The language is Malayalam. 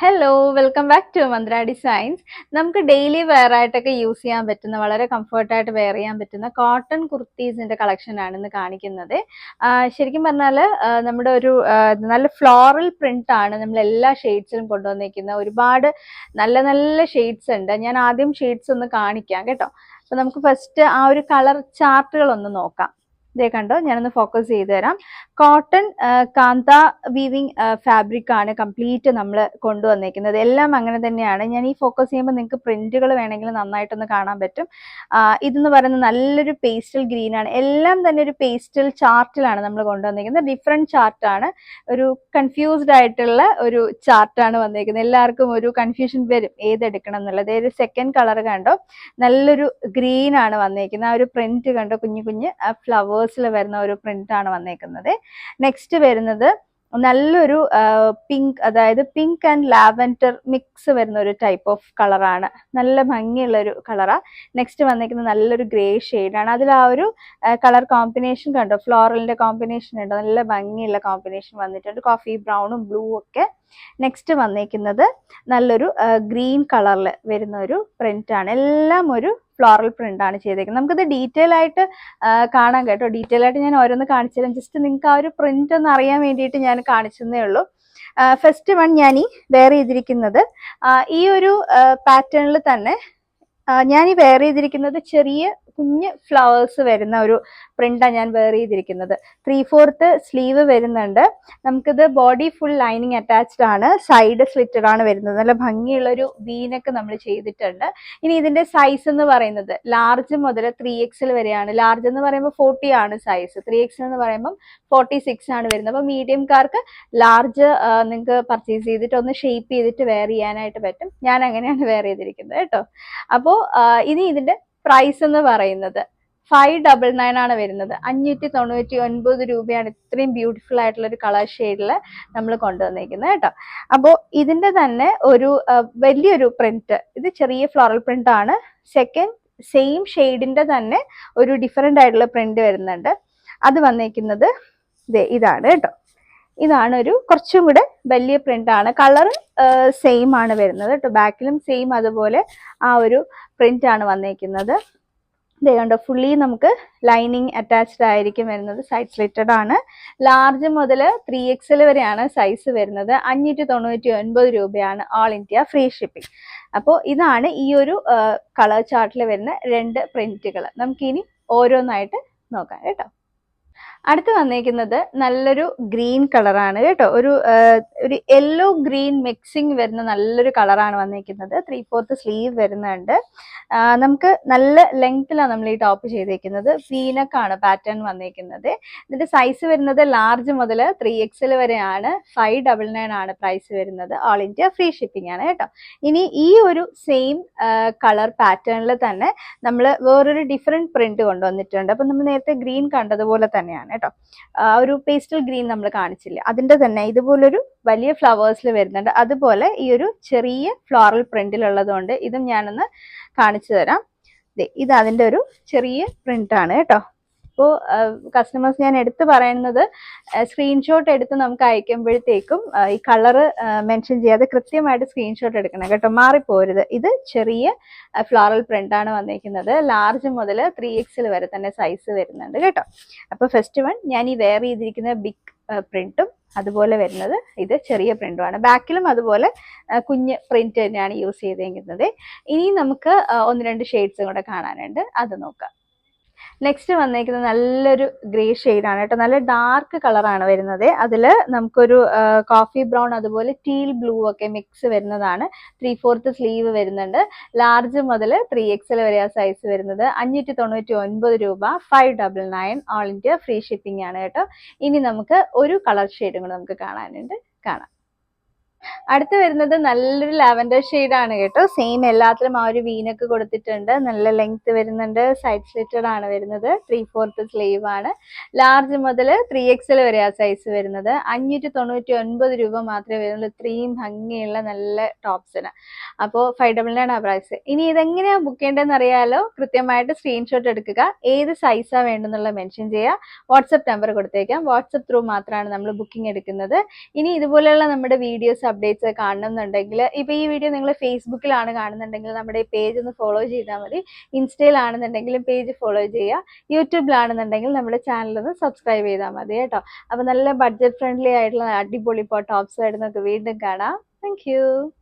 Hello welcome back to Mantra designs നമുക്ക് ഡെയിലി വെയർ ആയിട്ടൊക്കെ യൂസ് ചെയ്യാൻ പറ്റുന്ന വളരെ കംഫർട്ടായിട്ട് വെയർ ചെയ്യാൻ പറ്റുന്ന കോട്ടൺ കുർത്തീസിന്റെ കളക്ഷൻ ആണ് ഇന്ന് കാണിക്കുന്നത്. ശരിക്കും പറഞ്ഞാൽ നമ്മുടെ ഒരു നല്ല ഫ്ലോറൽ പ്രിന്റ് ആണ് നമ്മൾ എല്ലാ ഷെയ്ഡ്സിലും കൊണ്ടുവന്നിരിക്കുന്ന ഒരുപാട് നല്ല നല്ല ഷെയ്ഡ്സ് ഉണ്ട്. ഞാൻ ആദ്യം ഷെയ്ഡ്സ് ഒന്ന് കാണിക്കാം കേട്ടോ. അപ്പൊ നമുക്ക് ഫസ്റ്റ് ആ ഒരു കളർ ചാർട്ടുകൾ ഒന്ന് നോക്കാം. ഇതേ കണ്ടോ ഞാനൊന്ന് ഫോക്കസ് ചെയ്ത് തരാം. കോട്ടൺ കാന്ത വീവിങ് ഫാബ്രിക് ആണ് കംപ്ലീറ്റ് നമ്മൾ കൊണ്ടുവന്നേക്കുന്നത്. എല്ലാം അങ്ങനെ തന്നെയാണ്. ഞാൻ ഈ ഫോക്കസ് ചെയ്യുമ്പോൾ നിങ്ങൾക്ക് പ്രിന്റുകൾ വേണമെങ്കിൽ നന്നായിട്ടൊന്ന് കാണാൻ പറ്റും. ഇതെന്ന് പറയുന്നത് നല്ലൊരു പേസ്റ്റൽ ഗ്രീൻ ആണ്. എല്ലാം തന്നെ ഒരു പേസ്റ്റൽ ചാർട്ടിലാണ് നമ്മൾ കൊണ്ടുവന്നേക്കുന്നത്. ഡിഫറെന്റ് ചാർട്ടാണ് ഒരു കൺഫ്യൂസ്ഡ് ആയിട്ടുള്ള ഒരു ചാർട്ടാണ് വന്നേക്കുന്നത്. എല്ലാവർക്കും ഒരു കൺഫ്യൂഷൻ വരും ഏതെടുക്കണം എന്നുള്ളത്. ഒരു സെക്കൻഡ് കളർ കണ്ടോ? നല്ലൊരു ഗ്രീൻ ആണ് വന്നേക്കുന്നത്. ആ ഒരു പ്രിന്റ് കണ്ടോ? കുഞ്ഞു കുഞ്ഞ് ഫ്ലവേഴ്സിൽ വരുന്ന ഒരു പ്രിന്റ് ആണ് വന്നേക്കുന്നത്. നെക്സ്റ്റ് വരുന്നത് നല്ലൊരു പിങ്ക് അതായത് പിങ്ക് ആൻഡ് ലാവൻഡർ മിക്സ് വരുന്ന ഒരു ടൈപ്പ് ഓഫ് കളറാണ് നല്ല ഭംഗിയുള്ള ഒരു കളറാണ് നെക്സ്റ്റ് വന്നിരിക്കുന്നത് നല്ലൊരു ഗ്രേ ആണ്. അതിൽ ആ ഒരു കളർ കോമ്പിനേഷൻ കണ്ടോ? ഫ്ലോറലിന്റെ കോമ്പിനേഷൻ ഉണ്ടോ? നല്ല ഭംഗിയുള്ള കോമ്പിനേഷൻ വന്നിട്ടുണ്ട്. കോഫി ബ്രൗണും ബ്ലൂ ഒക്കെ നെക്സ്റ്റ് വന്നേക്കുന്നത് നല്ലൊരു ഗ്രീൻ കളറിൽ വരുന്ന ഒരു പ്രിന്റ് ആണ്. എല്ലാം ഒരു ഫ്ലോറൽ പ്രിന്റ് ആണ് ചെയ്തേക്കുന്നത്. നമുക്കിത് ഡീറ്റെയിൽ ആയിട്ട് കാണാം കേട്ടോ. ഡീറ്റെയിൽ ആയിട്ട് ഞാൻ ഓരോന്ന് കാണിച്ചു തരാം ജസ്റ്റ് നിങ്ങൾക്ക് ആ ഒരു പ്രിന്റ് ഒന്ന് അറിയാൻ വേണ്ടിയിട്ട് ഞാൻ കാണിച്ചതേ ഉള്ളൂ. ഫസ്റ്റ് വൺ ഞാൻ ഈ വെയർ ചെയ്തിരിക്കുന്നത് ഈ ഒരു പാറ്റേണിൽ തന്നെ ഞാൻ ഈ വെയർ ചെയ്തിരിക്കുന്നത് ചെറിയ കുഞ്ഞ് ഫ്ലവേഴ്സ് വരുന്ന ഒരു പ്രിന്റാണ് ഞാൻ വെയർ ചെയ്തിരിക്കുന്നത്. ത്രീ ഫോർത്ത് സ്ലീവ് വരുന്നുണ്ട്. നമുക്കിത് ബോഡി ഫുൾ ലൈനിങ് അറ്റാച്ച്ഡ് ആണ്. സൈഡ് സ്ലിറ്റഡ് ആണ് വരുന്നത്. നല്ല ഭംഗിയുള്ള ഒരു വീനൊക്കെ നമ്മൾ ചെയ്തിട്ടുണ്ട്. ഇനി ഇതിന്റെ സൈസ് എന്ന് പറയുന്നത് ലാർജ് മുതൽ ത്രീ എക്സിൽ വരെയാണ്. ലാർജ് എന്ന് പറയുമ്പോൾ ഫോർട്ടി ആണ് സൈസ് ത്രീ എക്സ് എന്ന് പറയുമ്പോൾ ഫോർട്ടി സിക്സ് ആണ് വരുന്നത്. അപ്പോൾ മീഡിയംകാർക്ക് ലാർജ് നിങ്ങൾക്ക് പർച്ചേസ് ചെയ്തിട്ട് ഒന്ന് ഷേപ്പ് ചെയ്തിട്ട് വെയർ ചെയ്യാനായിട്ട് പറ്റും. ഞാൻ അങ്ങനെയാണ് വെയർ ചെയ്തിരിക്കുന്നത് കേട്ടോ. അപ്പോൾ ഇനി ഇതിന്റെ പ്രൈസ് എന്ന് പറയുന്നത് ഫൈവ് ഡബിൾ നയൻ ആണ് വരുന്നത്. അഞ്ഞൂറ്റി തൊണ്ണൂറ്റി ഒൻപത് രൂപയാണ് ഇത്രയും ബ്യൂട്ടിഫുൾ ആയിട്ടുള്ള ഒരു കളർ ഷെയ്ഡിൽ നമ്മൾ കൊണ്ടുവന്നിരിക്കുന്നത് കേട്ടോ. അപ്പോൾ ഇതിന്റെ തന്നെ ഒരു വലിയൊരു പ്രിന്റ് ഇത് ചെറിയ ഫ്ലോറൽ പ്രിന്റ് ആണ്. സെക്കൻഡ് സെയിം ഷെയ്ഡിന്റെ തന്നെ ഒരു ഡിഫറെന്റ് ആയിട്ടുള്ള പ്രിന്റ് വരുന്നുണ്ട്. അത് വന്നിരിക്കുന്നത് ഇതാണ് കേട്ടോ. ഇതാണ് ഒരു കുറച്ചും കൂടെ വലിയ പ്രിന്റ് ആണ്. കളർ സെയിം ആണ് വരുന്നത് കേട്ടോ ബാക്കിലും സെയിം അതുപോലെ ആ ഒരു പ്രിന്റ് ആണ് വന്നേക്കുന്നത്. ദേ കണ്ടോ ഫുള്ളി നമുക്ക് ലൈനിങ് അറ്റാച്ച്ഡ് ആയിരിക്കും വരുന്നത്. സൈഡ് സ്ലിറ്റഡ് ആണ്. ലാർജ് മുതൽ ത്രീ എക്സൽ വരെയാണ് സൈസ് വരുന്നത്. അഞ്ഞൂറ്റി തൊണ്ണൂറ്റി ഒൻപത് രൂപയാണ് ഓൾ ഇന്ത്യ ഫ്രീ ഷിപ്പിംഗ് അപ്പോൾ ഇതാണ് ഈ ഒരു കളർ ചാർട്ടിൽ വരുന്ന രണ്ട് പ്രിന്റുകൾ നമുക്കിനി ഓരോന്നായിട്ട് നോക്കാം കേട്ടോ. അടുത്ത് വന്നേക്കുന്നത് നല്ലൊരു ഗ്രീൻ കളറാണ് കേട്ടോ. ഒരു ഒരു യെല്ലോ ഗ്രീൻ മിക്സിങ് വരുന്ന നല്ലൊരു കളറാണ് വന്നേക്കുന്നത്. ത്രീ ഫോർത്ത് സ്ലീവ് വരുന്നുണ്ട്. നമുക്ക് നല്ല ലെങ്ത്തിലാണ് നമ്മൾ ഈ ടോപ്പ് ചെയ്തേക്കുന്നത്. വീനക്കാണ് പാറ്റേൺ വന്നേക്കുന്നത്. ഇതിന്റെ സൈസ് വരുന്നത് ലാർജ് മുതൽ ത്രീ എക്സൽ വരെയാണ്. ഫൈവ് ഡബിൾ നയൻ ആണ് പ്രൈസ് വരുന്നത്. ഓൾ ഇന്ത്യ ഫ്രീ ഷിപ്പിംഗ് ആണ് കേട്ടോ. ഇനി ഈ ഒരു സെയിം കളർ പാറ്റേണിൽ തന്നെ നമ്മൾ വേറൊരു ഡിഫറെന്റ് പ്രിന്റ് കൊണ്ടുവന്നിട്ടുണ്ട്. അപ്പൊ നമ്മൾ നേരത്തെ ഗ്രീൻ കണ്ടതുപോലെ തന്നെയാണ്. കേട്ടോ. ആ ഒരു പേസ്റ്റൽ ഗ്രീൻ നമ്മൾ കാണിച്ചില്ല? അതിന്റെ തന്നെ ഇതുപോലൊരു വലിയ ഫ്ലവേഴ്സിൽ വരുന്നുണ്ട്. അതുപോലെ ഈ ഒരു ചെറിയ ഫ്ലോറൽ പ്രിന്റിലുള്ളതുകൊണ്ട് ഇതും ഞാനൊന്ന് കാണിച്ചു തരാം. ഇത് അതിന്റെ ഒരു ചെറിയ പ്രിന്റ് ആണ് കേട്ടോ. അപ്പോൾ കസ്റ്റമേഴ്സ് ഞാൻ എടുത്തു പറയുന്നത് സ്ക്രീൻഷോട്ട് എടുത്ത് നമുക്ക് അയക്കുമ്പോഴത്തേക്കും ഈ കളറ് മെൻഷൻ ചെയ്യാതെ കൃത്യമായിട്ട് സ്ക്രീൻഷോട്ട് എടുക്കണം കേട്ടോ. മാറിപ്പോരുത്. ഇത് ചെറിയ ഫ്ലോറൽ പ്രിന്റ് ആണ് വന്നിരിക്കുന്നത് ലാർജ് മുതൽ ത്രീ എക്സിൽ വരെ തന്നെ സൈസ് വരുന്നുണ്ട് കേട്ടോ. അപ്പോൾ ഫസ്റ്റ് വൺ ഞാൻ ഈ വെയർ ചെയ്തിരിക്കുന്ന ബിഗ് പ്രിന്റും അതുപോലെ വരുന്നത് ഇത് ചെറിയ പ്രിന്റുമാണ് ബാക്കിലും അതുപോലെ കുഞ്ഞ് പ്രിന്റ് തന്നെയാണ് യൂസ് ചെയ്തിരിക്കുന്നത് ഇനി നമുക്ക് ഒന്ന് രണ്ട് ഷെയ്ഡ്സും കൂടെ കാണാനുണ്ട്. അത് നോക്കാം. നെക്സ്റ്റ് വന്നേക്കുന്നത് നല്ലൊരു ഗ്രേ ആണ് കേട്ടോ. നല്ല ഡാർക്ക് കളറാണ് വരുന്നത്. അതിൽ നമുക്കൊരു കോഫി ബ്രൗൺ അതുപോലെ ടീൽ ബ്ലൂ ഒക്കെ മിക്സ് വരുന്നതാണ്. ത്രീ ഫോർത്ത് സ്ലീവ് വരുന്നുണ്ട്. ലാർജ് മുതൽ ത്രീ എക്സൽ വരെ ആ സൈസ് വരുന്നത്. അഞ്ഞൂറ്റി തൊണ്ണൂറ്റി ഒൻപത് രൂപ. Five double nine all India free shipping ആണ് കേട്ടോ. ഇനി നമുക്ക് ഒരു കളർ ഷെയ്ഡും കൂടെ നമുക്ക് കാണാനുണ്ട്. കാണാം. അടുത്ത് വരുന്നത് നല്ലൊരു ലാവൻഡർ ആണ് കേട്ടോ. സെയിം എല്ലാത്തിലും ആ ഒരു വീനൊക്കെ കൊടുത്തിട്ടുണ്ട്. നല്ല ലെങ്ത് വരുന്നുണ്ട്. സൈഡ് സ്ലിറ്റഡ് ആണ് വരുന്നത്. ത്രീ ഫോർത്ത് സ്ലീവ് ആണ്. ലാർജ് മുതൽ ത്രീ എക്സൽ വരെ ആ സൈസ് വരുന്നത്. അഞ്ഞൂറ്റി തൊണ്ണൂറ്റി ഒൻപത് രൂപ മാത്രമേ വരുന്നുള്ളൂ. ഇത്രയും ഭംഗിയുള്ള നല്ല ടോപ്സിന് അപ്പോൾ ഫൈവ് ഡബിൾ നയൻ ആ പ്രൈസ് ഇനി ഇതെങ്ങനെയാണ് ബുക്ക് ചെയ്യേണ്ടതെന്ന് അറിയാലോ? കൃത്യമായിട്ട് സ്ക്രീൻഷോട്ട് എടുക്കുക. ഏത് സൈസാണ് വേണ്ടെന്നുള്ള മെൻഷൻ ചെയ്യുക. വാട്സപ്പ് നമ്പർ കൊടുത്തേക്കാം. വാട്സപ്പ് ത്രൂ മാത്രമാണ് നമ്മൾ ബുക്കിംഗ് എടുക്കുന്നത്. ഇനി ഇതുപോലെയുള്ള നമ്മുടെ വീഡിയോസ് അപ്ഡേറ്റ്സ് കാണണമെന്നുണ്ടെങ്കിൽ ഇപ്പൊ ഈ വീഡിയോ നിങ്ങൾ ഫേസ്ബുക്കിലാണ് കാണുന്നുണ്ടെങ്കിൽ നമ്മുടെ പേജ് ഒന്ന് ഫോളോ ചെയ്താൽ മതി. ഇൻസ്റ്റയിലാണെന്നുണ്ടെങ്കിലും പേജ് ഫോളോ ചെയ്യുക യൂട്യൂബിലാണെന്നുണ്ടെങ്കിൽ നമ്മുടെ ചാനൽ ഒന്ന് സബ്സ്ക്രൈബ് ചെയ്താൽ മതി കേട്ടോ. അപ്പോൾ നല്ല ബഡ്ജറ്റ് ഫ്രണ്ട്ലി ആയിട്ടുള്ള അടിപൊളി ഇപ്പോൾ ടോപ്സ് ആയിട്ട് നമുക്ക് വീണ്ടും കാണാം. താങ്ക്